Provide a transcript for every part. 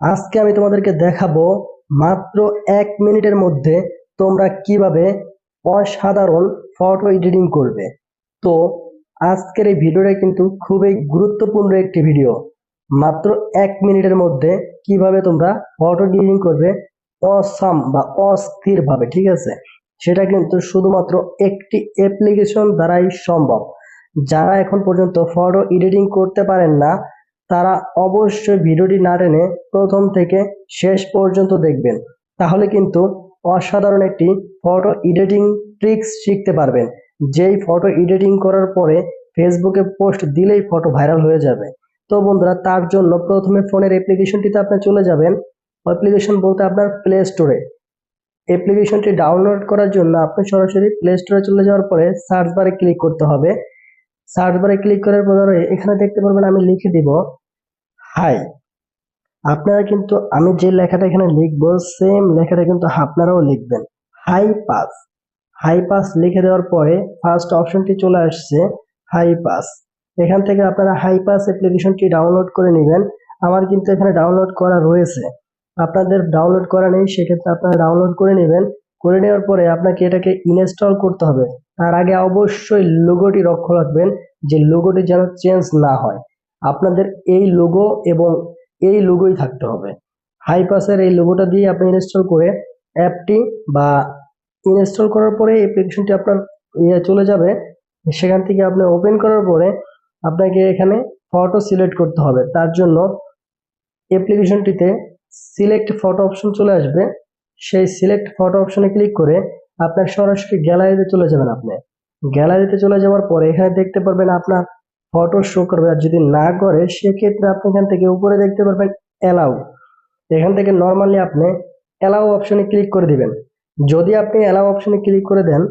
আজকে আমি তোমাদেরকে দেখাবো মাত্র এক মিনিটের মধ্যে তোমরা কীভাবে অসাধারণ ফটো এডিটিং করবে। তো আজকের এই ভিডিওটা কিন্তু খুবই গুরুত্বপূর্ণ একটি ভিডিও। মাত্র এক মিনিটের মধ্যে কীভাবে তোমরা ফটো এডিটিং করবে অসাম বা অস্থিরভাবে, ঠিক আছে? সেটা কিন্তু শুধুমাত্র একটি অ্যাপ্লিকেশন দ্বারাই সম্ভব। যারা এখন পর্যন্ত ফটো এডিটিং করতে পারেন না তারা অবশ্যই ভিডিওটি না টেনে প্রথম থেকে শেষ পর্যন্ত দেখবেন। তাহলে কিন্তু অসাধারণ একটি ফটো এডিটিং ট্রিক্স শিখতে পারবেন। যেই ফটো এডিটিং করার পরে ফেসবুকে পোস্ট দিলেই ফটো ভাইরাল হয়ে যাবে। তো বন্ধুরা, তার জন্য প্রথমে ফোনের অ্যাপ্লিকেশনটিতে আপনি চলে যাবেন। অ্যাপ্লিকেশন বলতে আপনার প্লে স্টোরে অ্যাপ্লিকেশনটি ডাউনলোড করার জন্য আপনি সরাসরি প্লে স্টোরে চলে যাওয়ার পরে সার্চ বারে ক্লিক করতে হবে। সার্চ বারে ক্লিক করার পরে এখানে দেখতে পারবেন আমি লিখে দিব হাই আপনারা কিন্তু, আমি যে লেখাটা এখানে লিখব সেম লেখাটা কিন্তু আপনারাও লিখবেন। হাই পাস হাই পাস লিখে দেওয়ার পরে ফার্স্ট অপশনটি চলে আসছে হাই পাস এখান থেকে আপনারা হাই পাস অ্যাপ্লিকেশনটি ডাউনলোড করে নেবেন। আমার কিন্তু এখানে ডাউনলোড করা রয়েছে। আপনাদের ডাউনলোড করা নেই, সেক্ষেত্রে আপনারা ডাউনলোড করে নেবেন। করে নেওয়ার পরে আপনাকে এটাকে ইনস্টল করতে হবে। তার আগে অবশ্যই লোগোটি লক্ষ্য রাখবেন, যে লোগোটি যেন চেঞ্জ না হয়। আপনাদের এই লোগো এবং এই লোগোই থাকতে হবে। হাইপাসের এই লোগোটা দিয়ে আপনি ইনস্টল করে অ্যাপটি বা ইনস্টল করার পরে অ্যাপ্লিকেশনটি আপনার ইয়ে চলে যাবে। সেখান থেকে আপনি ওপেন করার পরে আপনাকে এখানে ফটো সিলেক্ট করতে হবে। তার জন্য অ্যাপ্লিকেশনটিতে সিলেক্ট ফটো অপশন চলে আসবে। সেই সিলেক্ট ফটো অপশনে ক্লিক করে আপনার সরাসরি গ্যালারিতে চলে যাবেন আপনি। গ্যালারিতে চলে যাওয়ার পরে এখানে দেখতে পারবেন আপনার ফটো শো করবে। আর যদি না করে, সেক্ষেত্রে আপনি এখান থেকে উপরে দেখতে পারবেন অ্যালাউ এখান থেকে নর্মালি আপনি অ্যালাউ অপশনে ক্লিক করে দিবেন। যদি আপনি অ্যালাউ অপশনে ক্লিক করে দেন,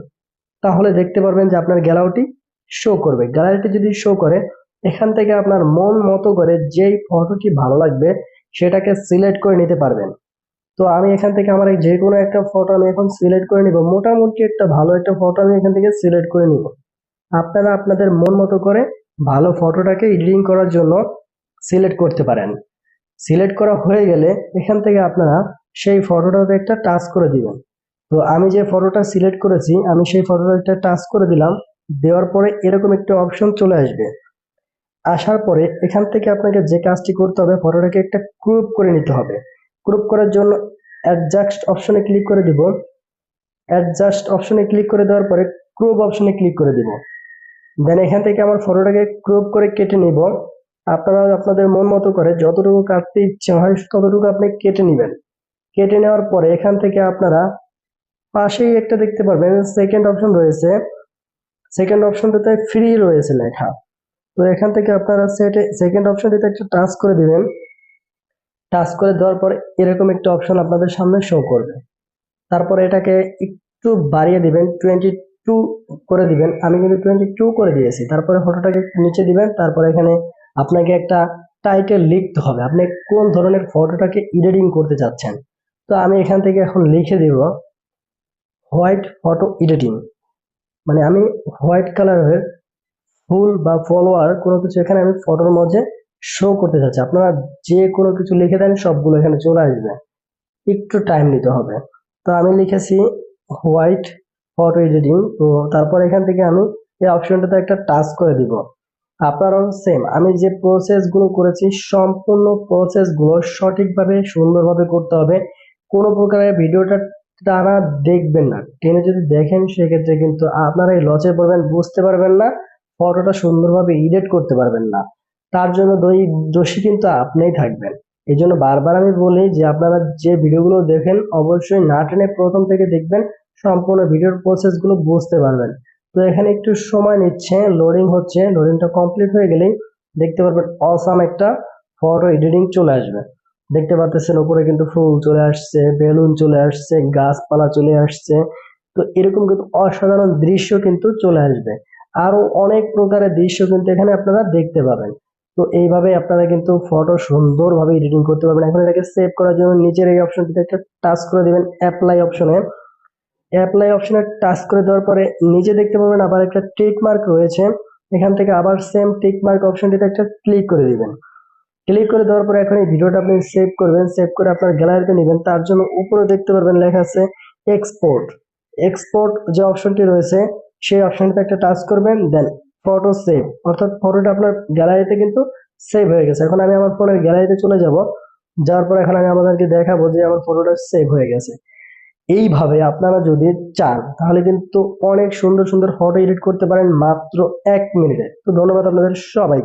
তাহলে দেখতে পারবেন যে আপনার গ্যালারিটি শো করবে। গ্যালারিটি যদি শো করে, এখান থেকে আপনার মন মতো করে যেই ফটোটি ভালো লাগবে, সেটাকে সিলেক্ট করে নিতে পারবেন। তো আমি এখান থেকে আমার যে কোনো একটা ফটো আমি এখন সিলেক্ট করে নিব। মোটামুটি একটা ভালো একটা ফটো আমি এখান থেকে সিলেক্ট করে নিব। আপনারা আপনাদের মন মতো করে ভালো ফটোটাকে এডিটিং করার জন্য সিলেক্ট করতে পারেন। সিলেক্ট করা হয়ে গেলে এখান থেকে আপনারা সেই ফটোটাতে একটা টাচ করে দিবেন। তো আমি যে ফটোটা সিলেক্ট করেছি, আমি সেই ফটোটা একটা টাচ করে দিলাম। দেওয়ার পরে এরকম একটা অপশন চলে আসবে। আসার পরে এখান থেকে আপনাকে যে কাজটি করতে হবে ফটোটাকে একটা ক্রুপ করে নিতে হবে। ক্রুপ করার জন্য অ্যাডজাস্ট অপশনে ক্লিক করে দিব। অ্যাডজাস্ট অপশনে ক্লিক করে দেওয়ার পরে ক্রুপ অপশনে ক্লিক করে দিব। দেন এখান থেকে আমার ফটোটাকে ক্রপ করে কেটে নিব। আপনারা আপনাদের মন মতো করে যতটুকু কাটতে ইচ্ছে হয় ততটুকু আপনি কেটে নেবেন। কেটে নেওয়ার পরে এখান থেকে আপনারা পাশেই একটা দেখতে পারবেন সেকেন্ড অপশন রয়েছে। সেকেন্ড অপশনটাতে ফ্রি রয়েছে লেখা। তো এখান থেকে আপনারা সেটে সেকেন্ড অপশনটিতে একটা টাচ করে দিবেন। টাচ করে দেওয়ার পর এরকম একটা অপশন আপনাদের সামনে শো করবে। তারপরে এটাকে একটু বাড়িয়ে দিবেন টোয়েন্টি টু করে দিবেন, আমি কিন্তু টোয়েন্টি টু করে দিয়েছি। তারপরে ফটোটাকে নিচে দিবেন, তারপরে এখানে আপনাকে একটা টাইটেল লিখতে হবে। আপনি কোন ধরনের ফটোটাকে এডিটিং করতে চাচ্ছেন? তো আমি এখান থেকে এখন লিখে দেব হোয়াইট ফটো এডিটিং মানে আমি হোয়াইট কালারের ফুল বা ফলোয়ার কোনো কিছু এখানে আমি ফটোর মধ্যে শো করতে চাচ্ছি। আপনারা যে কোনো কিছু লিখে দেন, সবগুলো এখানে চলে আসবে। একটু টাইম নিতে হবে। তো আমি লিখেছি হোয়াইট ফটো এডিটিং তো তারপর এখান থেকে আমি এই অপশনটাতে একটা টাচ করে দিব। আপনারাও সেম আমি যে প্রসেসগুলো করেছি, সম্পূর্ণ প্রসেসগুলো সঠিকভাবে, সুন্দরভাবে করতে হবে। কোনো প্রকারের ভিডিওটা তারা দেখবেন না। টেনে যদি দেখেন, সেক্ষেত্রে কিন্তু আপনারা এই লচে পড়বেন, বুঝতে পারবেন না ফটোটা সুন্দরভাবে এডিট করতে পারবেন না। তার জন্য দই দোষী কিন্তু আপনিই থাকবেন। এই জন্য বারবার আমি বলি যে, আপনারা যে ভিডিওগুলো দেখেন, অবশ্যই না টেনে প্রথম থেকে দেখবেন সম্পূর্ণ ভিডিওর প্রসেসগুলো বুঝতে পারবেন। তো এখানে একটু সময় নিচ্ছে লোডিং হচ্ছে লোডিংটা কমপ্লিট হয়ে গেলেই দেখতে পারবেন অসাম একটা ফটো এডিটিং চলে আসবে। দেখতে পাচ্ছেন উপরে কিন্তু ফুল চলে আসছে, বেলুন চলে আসছে, গাছপালা চলে আসছে। তো এরকম কিন্তু অসাধারণ দৃশ্য কিন্তু চলে আসবে। আরও অনেক প্রকারের দৃশ্য কিন্তু এখানে আপনারা দেখতে পাবেন। তো এইভাবে আপনারা কিন্তু ফটো সুন্দরভাবে এডিটিং করতে পারবেন। এখন এটাকে সেভ করার জন্য নিচের এই অপশনটিতে একটা টাচ করে দিবেন অ্যাপ্লাই অপশনে অ্যাপ্লাই অপশনে টাচ করে দেওয়ার পরে নিচে দেখতে পাবেন আবার একটা টিক মার্ক রয়েছে। এখান থেকে আবার সেম টিক মার্ক অপশনটিতে একটা ক্লিক করে দিবেন। ক্লিক করে দেওয়ার পরে এখন এই ভিডিওটা আপনি সেভ করবেন। সেভ করে আপনার গ্যালারিতে নেবেন। তার জন্য উপরে দেখতে পারবেন লেখা আছে এক্সপোর্ট এক্সপোর্ট যে অপশনটি রয়েছে, সেই অপশনটিতে একটা টাচ করবেন দেন ফটো সেভ অর্থাৎ ফটোটা আপনার গ্যালারিতে কিন্তু সেভ হয়ে গেছে। এখন আমি আমার ফোনের গ্যালারিতে চলে যাব। যাওয়ার পর এখন আমি আমাদেরকে দেখাবো যে আমার ফটোটা সেভ হয়ে গেছে। এইভাবে আপনারা যদি চান, তাহলে কিন্তু অনেক সুন্দর সুন্দর ফটো এডিট করতে পারেন মাত্র এক মিনিটে। তো ধন্যবাদ আপনাদের সবাই